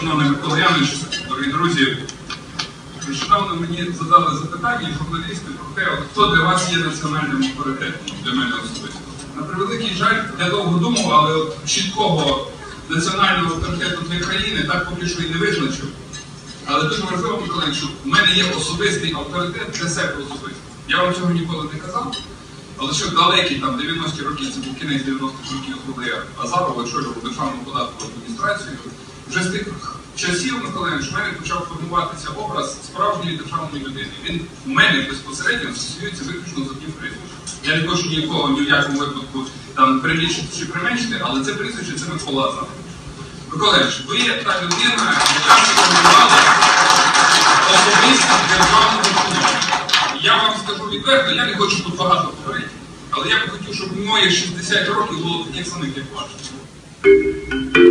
Шановний Микола Янович, дорогі друзі, нещодавно мені задали запитання журналісти про те, хто для вас є національним авторитетом для мене особисто. На превеликий жаль, я довго думав, але от чіткого національного авторитету для країни так поки що і не визначив. Але дуже важливо, Миколаївич, що в мене є особистий авторитет для себе особисто. Я вам цього ніколи не казав. Але ще далекі там 90-ті роки, це був кінець 90-х років, коли я Азаров очолював державну податкову адміністрацію. Вже з тих часів, Миколаївич, в мене почав формуватися образ справжньої державної людини. Він в мене безпосередньо асоціюється виключно з одним прізвищем. Я не хочу нікого ні в якому випадку там прибільшити чи применшити, але це прізвище це Микола Азаров. Миколаївич, ви є та людина, яка сформувала особистість державного чиновника. Я вам скажу відверто, я не хочу тут багато говорити, але я б хотів, щоб моє 60 років було таких самих, як ваше.